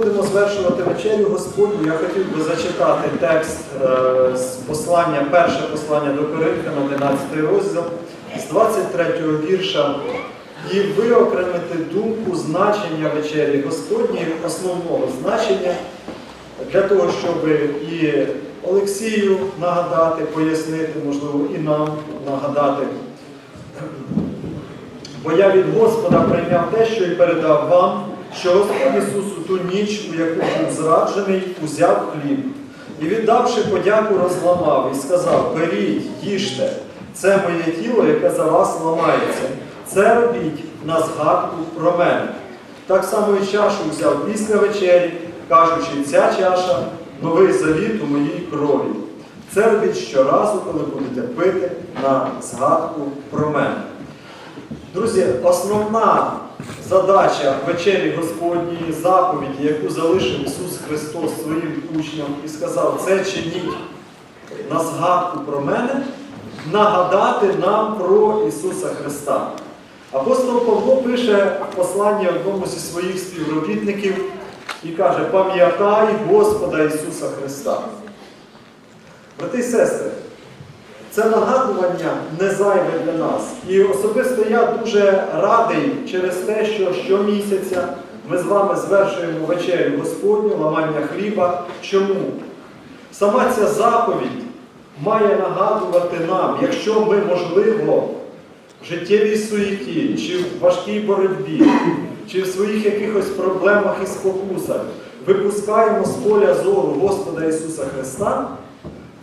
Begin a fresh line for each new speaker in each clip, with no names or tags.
будемо звершувати вечерю Господню, я хотів би зачитати текст е, з послання, перше послання до Коринфян, 11 розділ, з 23 вірша, і виокремити думку значення вечері Господньої, основного значення, для того, щоб і Олексію нагадати, пояснити, можливо, і нам нагадати. Бо я від Господа прийняв те, що і передав вам, що Господь Ісус у ту ніч, у яку був зраджений, узяв хліб і, віддавши подяку, розламав і сказав: Беріть, їжте, це моє тіло, яке за вас ламається. Це робіть на згадку про мене. Так само і чашу взяв після вечері, кажучи, ця чаша новий завіт у моїй крові. Це робіть щоразу, коли будете пити на згадку про мене. Друзі, основна задача вечері Господньої заповіді, яку залишив Ісус Христос своїм учням і сказав, це чиніть на згадку про мене, нагадати нам про Ісуса Христа. Апостол Павло пише в посланні одному зі своїх співробітників і каже, пам'ятай Господа Ісуса Христа. Брати і сестри, це нагадування не зайве для нас. І особисто я дуже радий через те, що щомісяця ми з вами звершуємо вечерю Господню, ламання хліба. Чому? Сама ця заповідь має нагадувати нам, якщо ми, можливо, в життєвій суєті, чи в важкій боротьбі, чи в своїх якихось проблемах і спокусах випускаємо з поля зору Господа Ісуса Христа,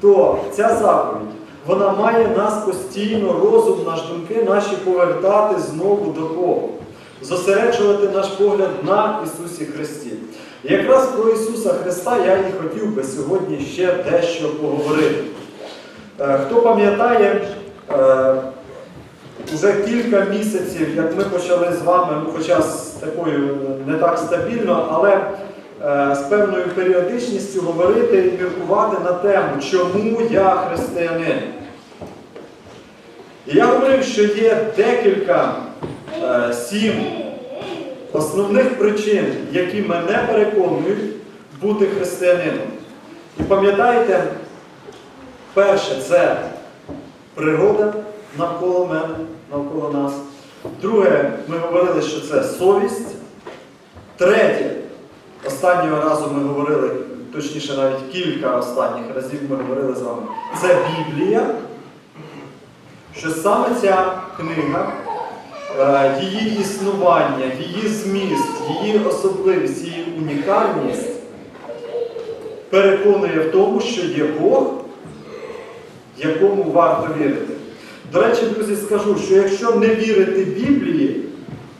то ця заповідь вона має нас постійно, розум, наш думки наші повертати знову до кого? Зосереджувати наш погляд на Ісусі Христі. Якраз про Ісуса Христа я і хотів би сьогодні ще дещо поговорити. Е, Хто пам'ятає, е, Уже кілька місяців, як ми почали з вами, ну хоча з такою не так стабільно, але з певною періодичністю говорити і міркувати на тему, чому я християнин. І я говорив, що є декілька е, сім основних причин, які мене переконують бути християнином. І пам'ятаєте, перше це природа навколо мене, навколо нас. Друге, ми говорили, що це совість. Третє, останнього разу ми говорили, точніше навіть кілька останніх разів ми говорили з вами, це Біблія, що саме ця книга, е, її існування, її зміст, її особливість, її унікальність переконує в тому, що є Бог, якому варто вірити. До речі, друзі, скажу, що якщо не вірити Біблії,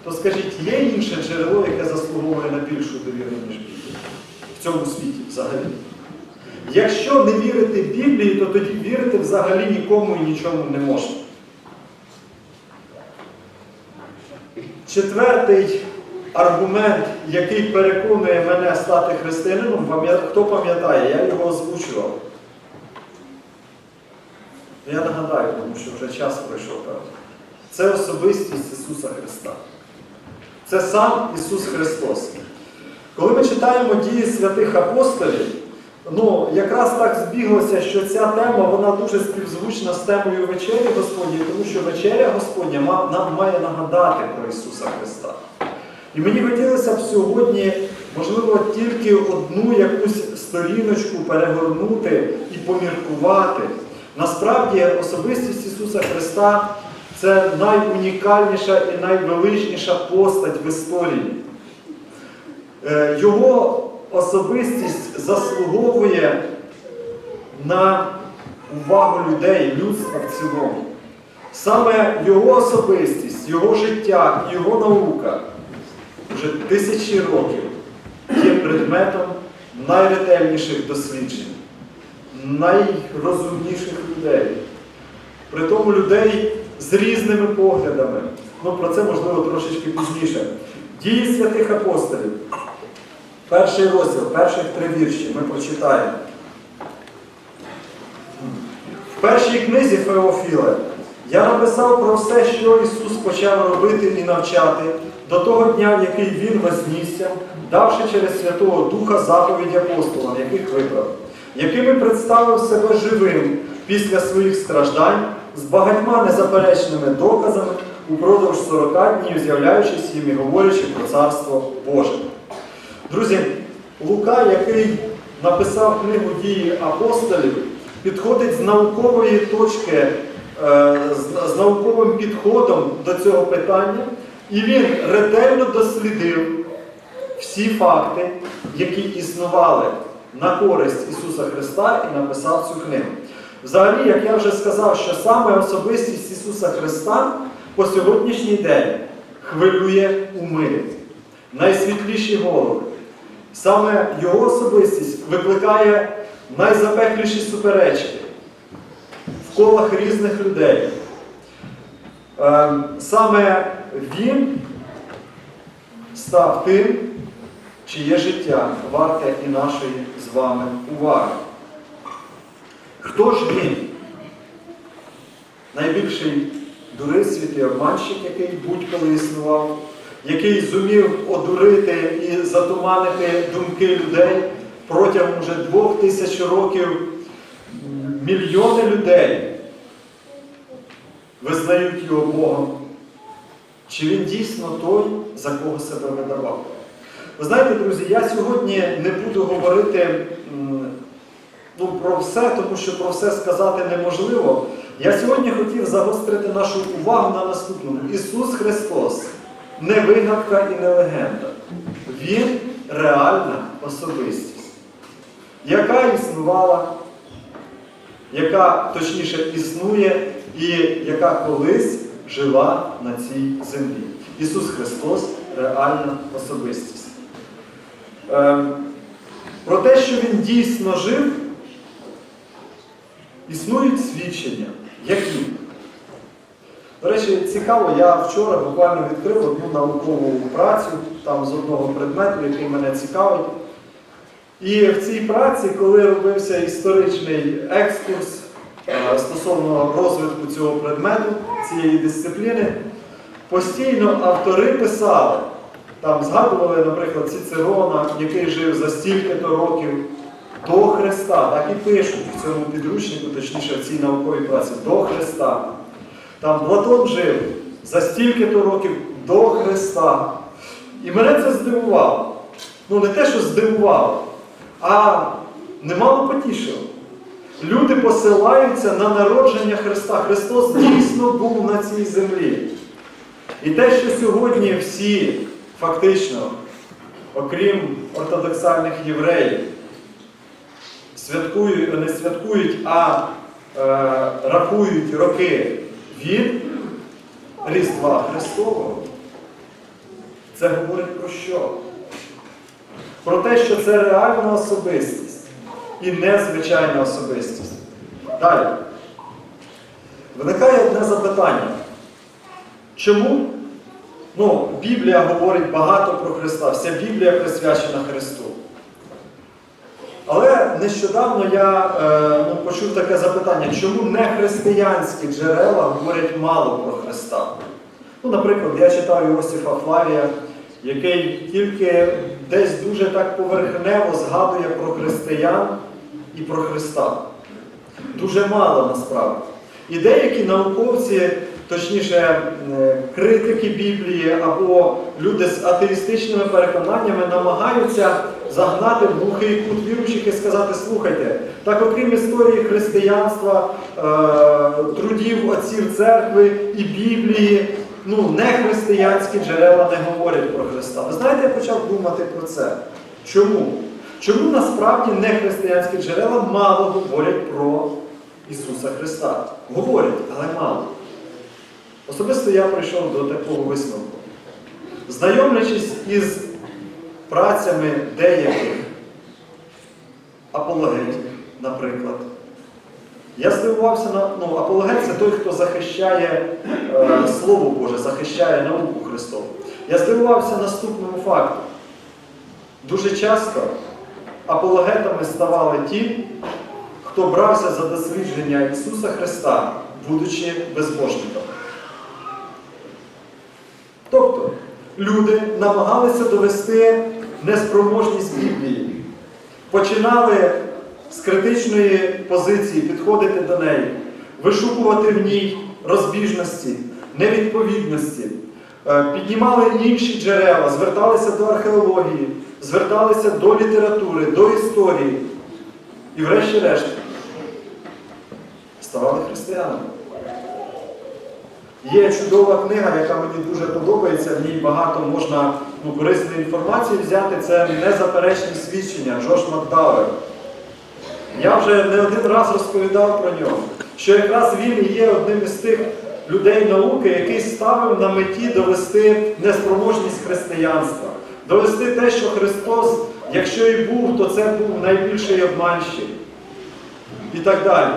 то скажіть, є інше джерело, яке заслуговує на більшу довіру, ніж Біблія в цьому світі взагалі. Якщо не вірити Біблії, то тоді вірити взагалі нікому і нічому не можна. Четвертий аргумент, який переконує мене стати християнином, хто пам'ятає, я його озвучував. Я нагадаю, тому що вже час пройшов певно. Це особистість Ісуса Христа. Це сам Ісус Христос. Коли ми читаємо дії святих апостолів, ну, якраз так збіглося, що ця тема вона дуже співзвучна з темою вечері Господньої, тому що вечеря Господня нам має нагадати про Ісуса Христа. І мені хотілося б сьогодні, можливо, тільки одну якусь сторіночку перегорнути і поміркувати. Насправді особистість Ісуса Христа це найунікальніша і найвеличніша постать в історії. Е, Його особистість заслуговує на увагу людей, людства в цілому. Саме його особистість, його життя, його наука вже тисячі років є предметом найретельніших досліджень найрозумніших людей. При тому людей з різними поглядами. Ну, про це можливо трошечки пізніше. Дії святих апостолів. Перший розділ, перших три вірші ми прочитаємо. В першій книзі Феофіле я написав про все, що Ісус почав робити і навчати до того дня, в який Він вознісся, давши через Святого Духа заповіді апостолам, яких вибрав, якими представив себе живим після своїх страждань з багатьма незаперечними доказами упродовж 40 днів, з'являючись їм і говорячи про Царство Боже. Друзі, Лука, який написав книгу дії апостолів, підходить з наукової точки, е, з, з науковим підходом до цього питання, і він ретельно дослідив всі факти, які існували на користь Ісуса Христа, і написав цю книгу. Взагалі, як я вже сказав, що саме особистість Ісуса Христа по сьогоднішній день хвилює уми, найсвітліші голови. Саме його особистість викликає найзапекліші суперечки в колах різних людей. Ем, Саме він став тим, чиє життя варте і нашої з вами уваги. Хто ж він? Найбільший дурисвіт і обманщик, який будь-коли існував, який зумів одурити і затуманити думки людей протягом вже двох тисяч років мільйони людей визнають його Богом. Чи він дійсно той, за кого себе видавав? Ви знаєте, друзі, я сьогодні не буду говорити ну, про все, тому що про все сказати неможливо. Я сьогодні хотів загострити нашу увагу на наступному. Ісус Христос не вигадка і не легенда. Він реальна особистість, яка існувала, яка точніше існує і яка колись жила на цій землі. Ісус Христос реальна особистість. Ем, Про те, що Він дійсно жив, існують свідчення. Які? До речі, цікаво, я вчора буквально відкрив одну наукову працю там з одного предмету, який мене цікавить. І в цій праці, коли робився історичний екскурс е, стосовно розвитку цього предмету, цієї дисципліни, постійно автори писали, там згадували, наприклад, Цицерона, який жив за стільки-то років до Христа, так і пишуть в цьому підручнику, точніше в цій науковій праці, до Христа. Там Платон жив за стільки-то років до Христа. І мене це здивувало. Ну, не те, що здивувало, а немало потішило. Люди посилаються на народження Христа. Христос дійсно був на цій землі. І те, що сьогодні всі, фактично, окрім ортодоксальних євреїв, святкують, не святкують, а е, рахують роки від Різдва Христового. Це говорить про що? Про те, що це реальна особистість і незвичайна особистість. Далі. Виникає одне запитання. Чому? Ну, Біблія говорить багато про Христа, вся Біблія присвячена Христу. Але нещодавно я е, ну, почув таке запитання, чому не християнські джерела говорять мало про Христа? Ну, наприклад, я читав Іосифа Флавія, який тільки десь дуже так поверхнево згадує про християн і про Христа. Дуже мало насправді. І деякі науковці, точніше, е, критики Біблії або люди з атеїстичними переконаннями намагаються загнати в глухий кут віруючих і сказати, слухайте, так окрім історії християнства, е, трудів отців церкви і Біблії, ну, не християнські джерела не говорять про Христа. Ви знаєте, я почав думати про це. Чому? Чому насправді не християнські джерела мало говорять про Ісуса Христа? Говорять, але мало. Особисто я прийшов до такого висновку. Знайомлячись із працями деяких апологетів, наприклад, я здивувався на ну, апологет це той, хто захищає е, Слово Боже, захищає науку Христову. Я здивувався наступному факту. Дуже часто апологетами ставали ті, хто брався за дослідження Ісуса Христа, будучи безбожником. Тобто люди намагалися довести неспроможність Біблії. Починали з критичної позиції підходити до неї, вишукувати в ній розбіжності, невідповідності, Е, піднімали інші джерела, зверталися до археології, зверталися до літератури, до історії. І врешті-решт ставали християнами. Є чудова книга, яка мені дуже подобається, в ній багато можна ну, корисної інформації взяти. Це незаперечні свідчення Джош Макдауер. Я вже не один раз розповідав про нього, що якраз він є одним із тих людей науки, який ставив на меті довести неспроможність християнства, довести те, що Христос, якщо і був, то це був найбільший обманщик. І так далі.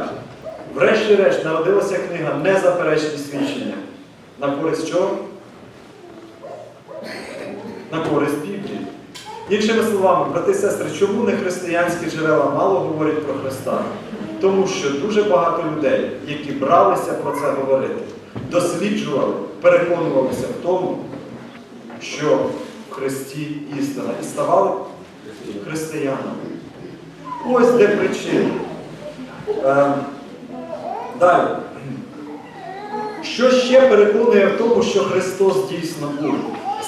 Врешті-решт народилася книга Незаперечні свідчення. На користь чого? На користь Біблії. Іншими словами, брати і сестри, чому не християнські джерела мало говорять про Христа? Тому що дуже багато людей, які бралися про це говорити, досліджували, переконувалися в тому, що в Христі істина і ставали християнами. Ось де причина. Далі. Що ще переконує в тому, що Христос дійсно був?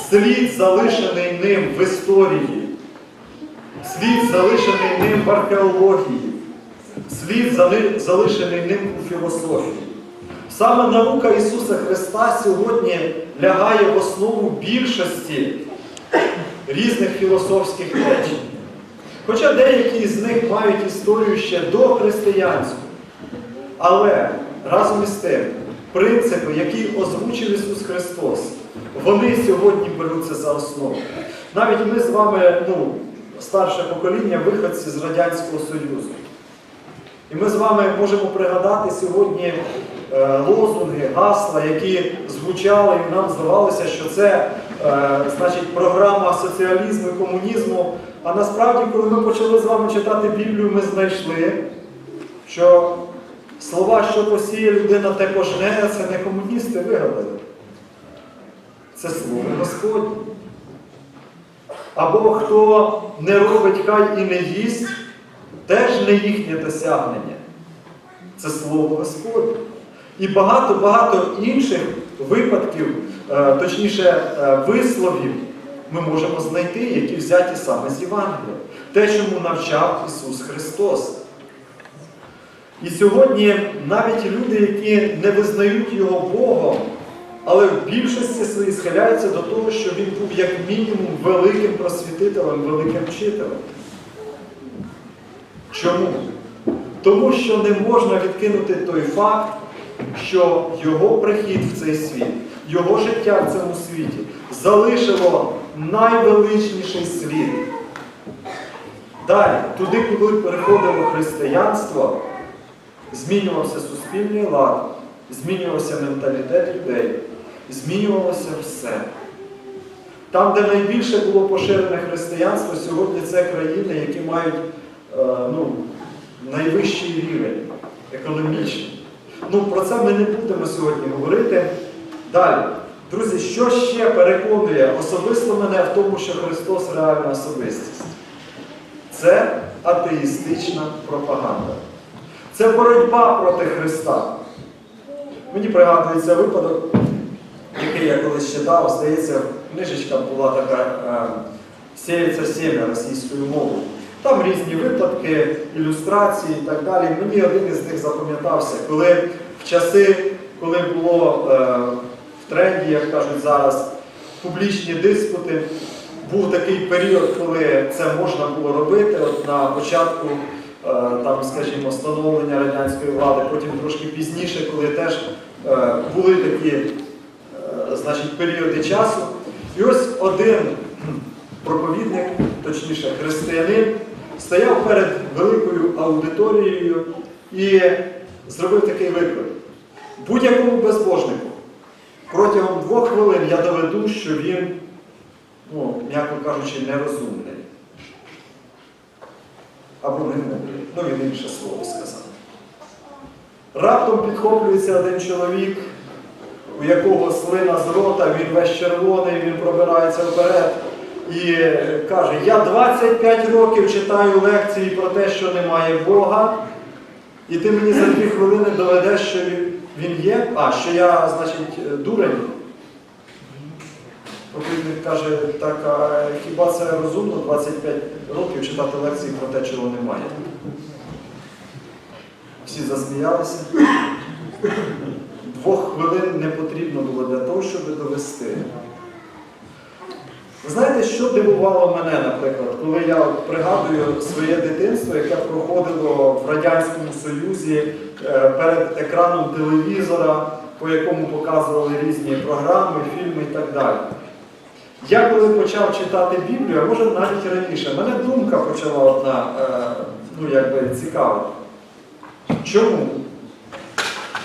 Слід залишений ним в історії, слід залишений ним в археології, слід залишений ним у філософії. Саме наука Ісуса Христа сьогодні лягає в основу більшості різних філософських речень. Хоча деякі з них мають історію ще до християнську. Але разом із тим, принципи, які озвучив Ісус Христос, вони сьогодні беруться за основу. Навіть ми з вами, ну, старше покоління, виходці з Радянського Союзу. І ми з вами можемо пригадати сьогодні е, лозунги, гасла, які звучали, і нам здавалося, що це е, значить, програма соціалізму і комунізму. А насправді, коли ми почали з вами читати Біблію, ми знайшли, що слова, що посіє людина, те пожне, це не комуністи вигадали. Це слово Господнє. Або хто не робить, хай і не їсть, теж не їхнє досягнення. Це слово Господнє. І багато-багато інших випадків, е, точніше, е, висловів ми можемо знайти, які взяті саме з Євангелія. Те, чому навчав Ісус Христос. І сьогодні навіть люди, які не визнають Його Богом, але в більшості своїй схиляються до того, що Він був як мінімум великим просвітителем, великим вчителем. Чому? Тому що не можна відкинути той факт, що його прихід в цей світ, його життя в цьому світі залишило найвеличніший слід. Далі, туди, коли переходило християнство, змінювався суспільний лад, змінювався менталітет людей, змінювалося все. Там, де найбільше було поширене християнство, сьогодні це країни, які мають е, ну, найвищий рівень економічний. Ну, про це ми не будемо сьогодні говорити. Далі. Друзі, що ще переконує особисто мене в тому, що Христос реальна особистість? Це атеїстична пропаганда. Це боротьба проти Христа. Мені пригадується випадок, який я колись читав, здається, книжечка була така е, «Сіється сім'я російською мовою. Там різні випадки, ілюстрації і так далі. Мені один із них запам'ятався, коли в часи, коли було е, в тренді, як кажуть зараз, публічні диспути, був такий період, коли це можна було робити. От на початку е, там, скажімо, становлення радянської влади, потім трошки пізніше, коли теж е, були такі е, значить, періоди часу. І ось один проповідник, точніше християнин, стояв перед великою аудиторією і зробив такий виклик. Будь-якому безбожнику протягом двох хвилин я доведу, що він, ну, м'яко кажучи, нерозумний. Або не. Ну, він інше слово сказав. Раптом підхоплюється один чоловік, у якого слина з рота, він весь червоний, він пробирається вперед. і каже, я 25 років читаю лекції про те, що немає Бога, і ти мені за дві хвилини доведеш, що він є, а що я, значить, дурень. Проповідник каже, так, а хіба це розумно 25 років читати лекції про те, чого немає? Всі засміялися. Двох хвилин не потрібно було для того, щоб довести. Ви знаєте, що дивувало мене, наприклад, коли я пригадую своє дитинство, яке проходило в Радянському Союзі е, перед екраном телевізора, по якому показували різні програми, фільми і так далі. Я коли почав читати Біблію, а може навіть раніше, мене думка почала одна е, ну, якби, цікавити. Чому?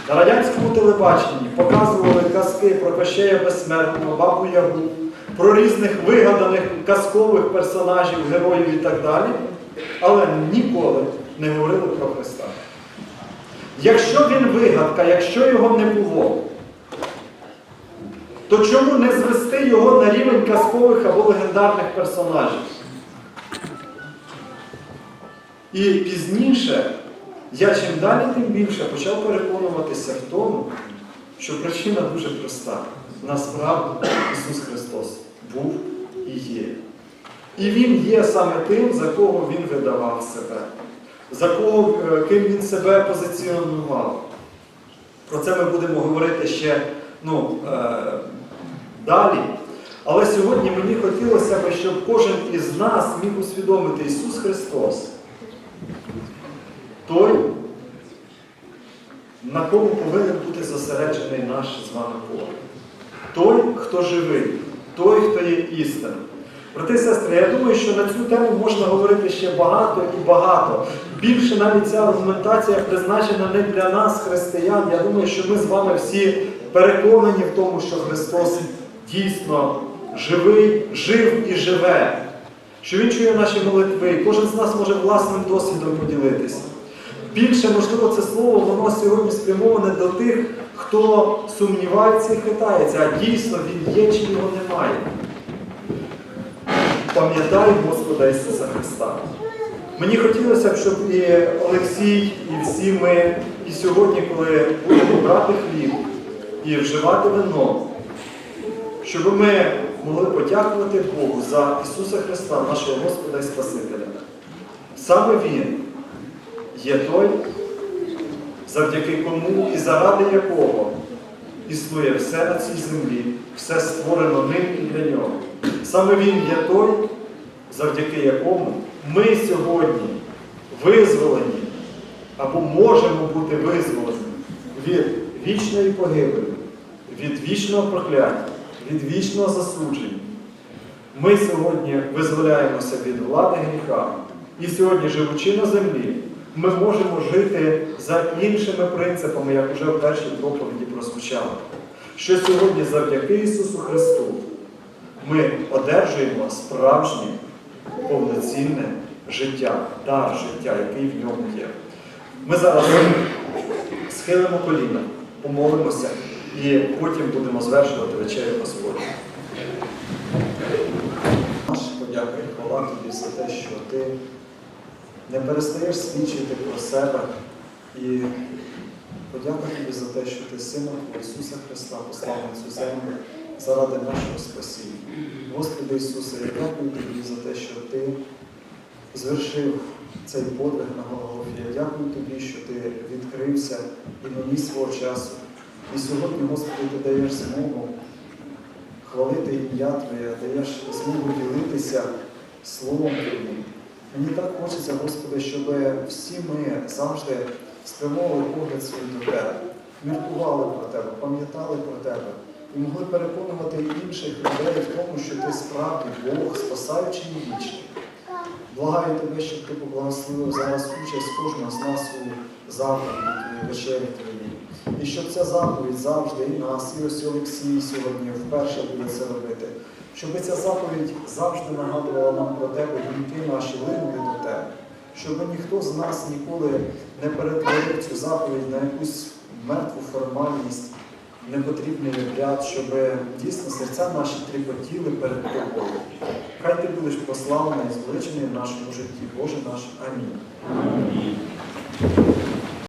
На радянському телебаченні показували казки про Кощея Безсмертного, Бабу Ягу, про різних вигаданих казкових персонажів, героїв і так далі, але ніколи не говорили про Христа. Якщо він вигадка, якщо його не було, то чому не звести його на рівень казкових або легендарних персонажів? І пізніше я чим далі, тим більше почав переконуватися в тому, що причина дуже проста. Насправді Ісус Христос був і є. І Він є саме тим, за кого Він видавав себе, за кого, е, ким Він себе позиціонував. Про це ми будемо говорити ще ну, е, далі. Але сьогодні мені хотілося б, щоб кожен із нас міг усвідомити Ісус Христос. Той, на кому повинен бути зосереджений наш з вами погляд. Той, хто живий, той, хто є істинним. Брати і сестри, я думаю, що на цю тему можна говорити ще багато і багато. Більше навіть ця аргументація призначена не для нас, християн. Я думаю, що ми з вами всі переконані в тому, що Христос дійсно живий, жив і живе. Що Він чує наші молитви, і кожен з нас може власним досвідом поділитися. Більше, можливо, це слово, воно сьогодні спрямоване до тих, хто сумнівається і хитається, а дійсно він є чи його немає. Пам'ятай Господа Ісуса Христа. Мені хотілося б, щоб і Олексій, і всі ми, і сьогодні, коли будемо брати хліб і вживати вино, щоб ми могли подякувати Богу за Ісуса Христа, нашого Господа і Спасителя. Саме Він є той, завдяки кому і заради якого існує все на цій землі, все створено ним і для нього. Саме Він є той, завдяки якому ми сьогодні визволені або можемо бути визволені від вічної погибелі, від вічного прокляття, від вічного засудження. Ми сьогодні визволяємося від влади гріха. І сьогодні, живучи на землі, ми можемо жити за іншими принципами, як вже в першій проповіді прозвучало. Що сьогодні завдяки Ісусу Христу ми одержуємо справжнє повноцінне життя, дар життя, який в ньому є. Ми зараз схилимо коліна, помолимося і потім будемо звершувати вечерю Господню. Наш подяка і хвала тобі за те, що ти не перестаєш свідчити про себе і подяка тобі за те, що ти Сина Ісуса Христа послав на цю землю заради нашого спасіння. Господи Ісусе, я дякую тобі за те, що ти звершив цей подвиг на Голгофі. Я дякую тобі, що ти відкрився і наніс свого часу. І сьогодні, Господи, ти даєш змогу хвалити ім'я Твоє, даєш змогу ділитися Словом Твоїм. Мені так хочеться, Господи, щоб всі ми завжди спрямовували погляд свій до Тебе, міркували про Тебе, пам'ятали про Тебе і могли переконувати інших людей в тому, що ти справді Бог, спасаючий і вічний. Благаю тебе, щоб ти поблагословив зараз участь кожного з нас у заповіді вечері Твоїй. І щоб ця заповідь завжди і нас, і ось Олексій сьогодні вперше буде це робити. Щоб ця заповідь завжди нагадувала нам про тебе, думки наші линули до тебе. Щоб ніхто з нас ніколи не перетворив цю заповідь на якусь мертву формальність, непотрібний обряд, щоб дійсно серця наші тріпотіли перед тобою. Хай ти будеш прославлений і зближений в нашому житті, Боже наш. Амінь. Амінь.